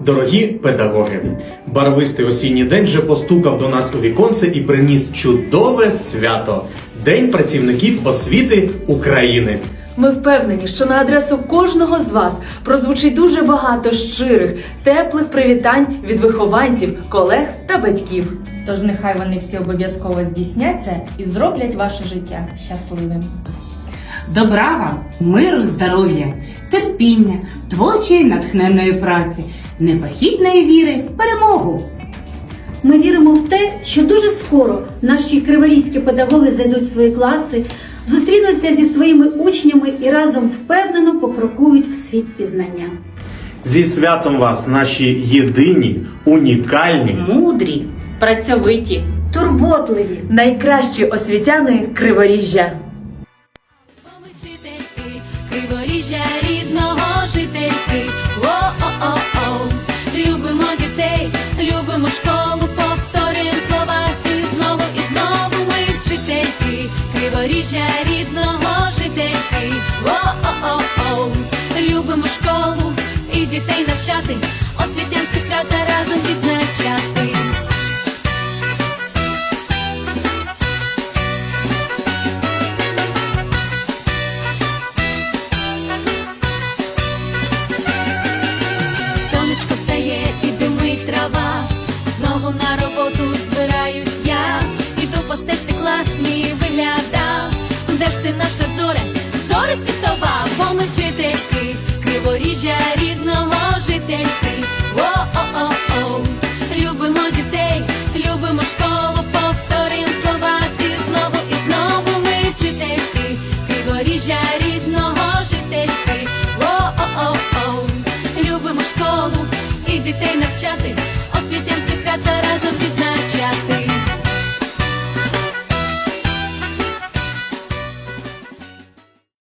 Дорогі педагоги, барвистий осінній день вже постукав до нас у віконце і приніс чудове свято День працівників освіти України. Ми впевнені, що на адресу кожного з вас прозвучить дуже багато щирих, теплих привітань від вихованців, колег та батьків. Тож нехай вони всі обов'язково здійсняться і зроблять ваше життя щасливим. Добра вам, миру, здоров'я, терпіння, творчої натхненної праці, непохитної віри в перемогу. Ми віримо в те, що дуже скоро наші криворізькі педагоги зайдуть в свої класи, зустрінуться зі своїми учнями і разом впевнено покрокують в світ пізнання. Зі святом вас, наші єдині, унікальні. Мудрі, працьовиті, Турботливі, Найкращі освітяни Криворіжжя. Криворіжжя рідного жительки. О-о-о-о. Любимо дітей, любимо школу, повторюємо слова ці знову і знову ми вчительки, криворіжжя рідного жительки. О-о-о-о. Любимо школу і дітей навчати, освітянське свята разом відзначати. На роботу збираюсь я. Іду по стежці клас мій виглядав. Де ж ти наша зоря? Зоря світова, бо ми вчительки, криворіжжя рідного жительки. О-о-о-о. Любимо дітей, любимо школу, повторюємо слова ці знову і знову ми вчительки, криворіжжя рідного жительки. О-о-о-о. Любимо школу і дітей навчати, відзначати.